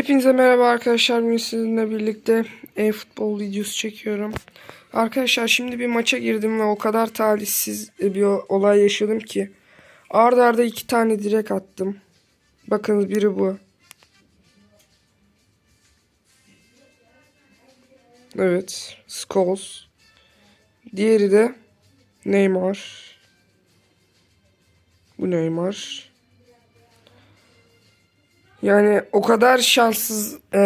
Hepinize merhaba arkadaşlar. Bugün sizinle birlikte e-futbol videosu çekiyorum. Arkadaşlar şimdi bir maça girdim ve o kadar talihsiz bir olay yaşadım ki. Arda arda iki tane direk attım. Bakınız biri bu. Evet. Scholes. Diğeri de Neymar. Bu Neymar. Yani o kadar şanssız e,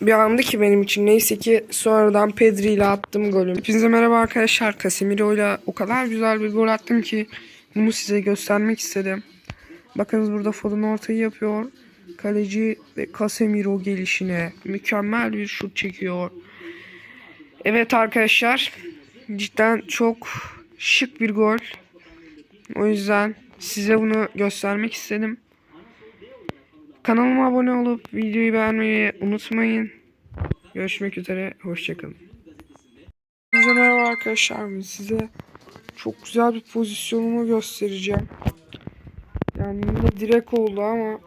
bir andı ki benim için. Neyse ki sonradan Pedri ile attım golüm. Hepinize merhaba arkadaşlar. Casemiro ile o kadar güzel bir gol attım ki bunu size göstermek istedim. Bakınız burada Foden ortayı yapıyor. Kaleci ve Casemiro gelişine mükemmel bir şut çekiyor. Evet arkadaşlar. Cidden çok şık bir gol. O yüzden size bunu göstermek istedim. Kanalıma abone olup videoyu beğenmeyi unutmayın. Görüşmek üzere. Hoşçakalın. Size merhaba arkadaşlar. Size çok güzel bir pozisyonumu göstereceğim. Yani yine direk oldu ama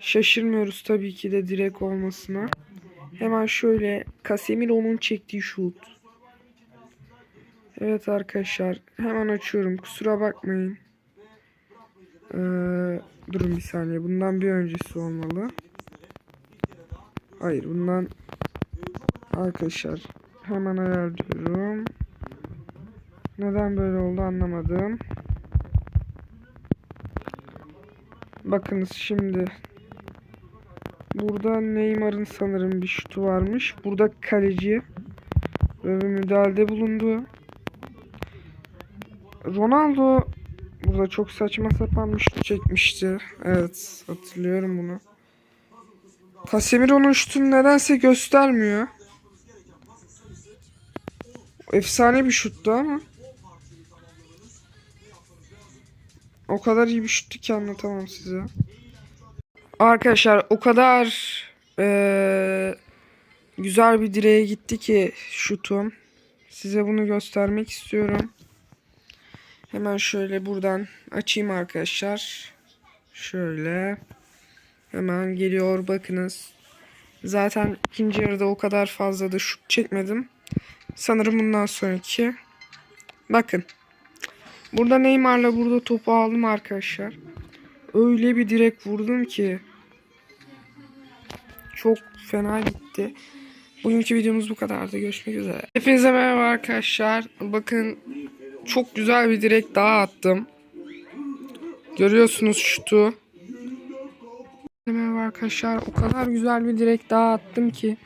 şaşırmıyoruz tabii ki de direk olmasına. Hemen şöyle Casemiro'nun çektiği şut. Evet arkadaşlar hemen açıyorum. Kusura bakmayın. Ee, durun bir saniye. Bundan bir öncesi olmalı. Hayır bundan arkadaşlar hemen ayarlıyorum. Neden böyle oldu anlamadım. Bakınız şimdi burada Neymar'ın sanırım bir şutu varmış. Burada kaleci böyle bir müdahalede bulundu. Ronaldo burada çok saçma sapan bir şut çekmişti. Evet hatırlıyorum bunu. Casemiro'nun şutunu nedense göstermiyor. Efsane bir şuttu ama. O kadar iyi bir şuttu ki anlatamam size. Arkadaşlar o kadar eee, güzel bir direğe gitti ki şutum. Size bunu göstermek istiyorum. Hemen şöyle buradan açayım arkadaşlar. Şöyle. Hemen geliyor bakınız. Zaten ikinci yarıda o kadar fazla da şut çekmedim. Sanırım bundan sonraki. Bakın. Burada Neymar'la burada topu aldım arkadaşlar. Öyle bir direk vurdum ki. Çok fena gitti. Bugünkü videomuz bu kadardı. Görüşmek üzere. Hepinize merhaba arkadaşlar. Bakın çok güzel bir direk daha attım. Görüyorsunuz şutu. Merhaba arkadaşlar. O kadar güzel bir direk daha attım ki.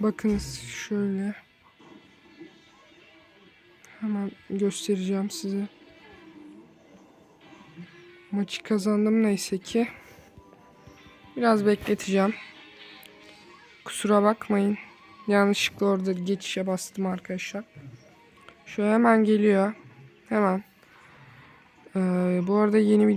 Bakınız şöyle. Hemen göstereceğim size. Maçı kazandım neyse ki. Biraz bekleteceğim. Kusura bakmayın. Yanlışlıkla orada geçişe bastım arkadaşlar. Şöyle hemen geliyor. Hemen. Ee, bu arada yeni video